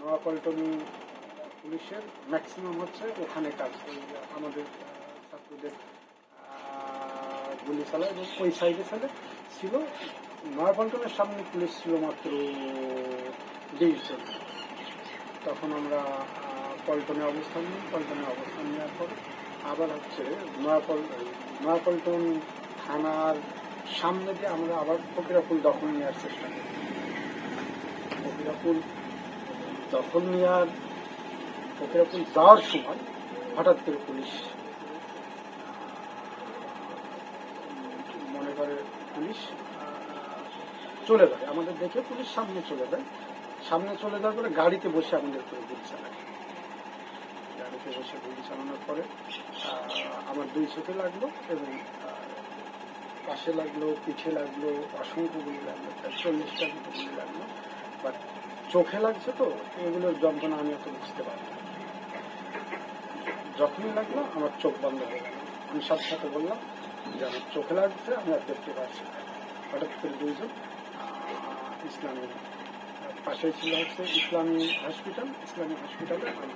নোয়াপল্টনি পুলিশের ম্যাক্সিমাম হচ্ছে ওখানে কাজ ওই আমাদের ছাত্রদের গুলি চালায় এবং ওই সাইডে সাইডে ছিল। নয়াপল্টনের সামনে পুলিশ ছিল মাত্র বিশ তখন আমরা পল্টনে অবস্থান নিই, পল্টনে অবস্থান নেওয়ার পর আবার হচ্ছে নয়াপল, নয়াপল্টন থানার সামনে দিয়ে আমরা আবার ফকিরাপুল দখল নেওয়ার চেষ্টা করি। ফকিরাপুল দখল নেওয়ার ফকিরাপুল যাওয়ার সময় হঠাৎ করে পুলিশ, মনে করে পুলিশ চলে যায়। আমাদের দেখে পুলিশ সামনে চলে যায়। সামনে চলে যাওয়ার পরে গাড়িতে বসে আমাদের করে গুলি চালায়। গাড়িতে বসে গুলি চালানোর পরে আমার দুই চোখে লাগল এবং পাশে লাগল, পিঠে লাগল, অসংখ্য গুলি লাগল চল্লিশটা গুলি লাগল। বাট চোখে লাগছে তো এগুলোর যন্ত্রণা আমি এত বুঝতে পারি যখনই লাগল, আমার চোখ বন্ধ হয়ে গেল। আমি সাথে সাথে বললাম যে আমার চোখে লাগছে, আমি আর দেখতে পাচ্ছি হঠাৎ করে দুইজন ইসলামী পাশে ছিল হচ্ছে ইসলামী হসপিটাল ইসলামী হসপিটালে আমার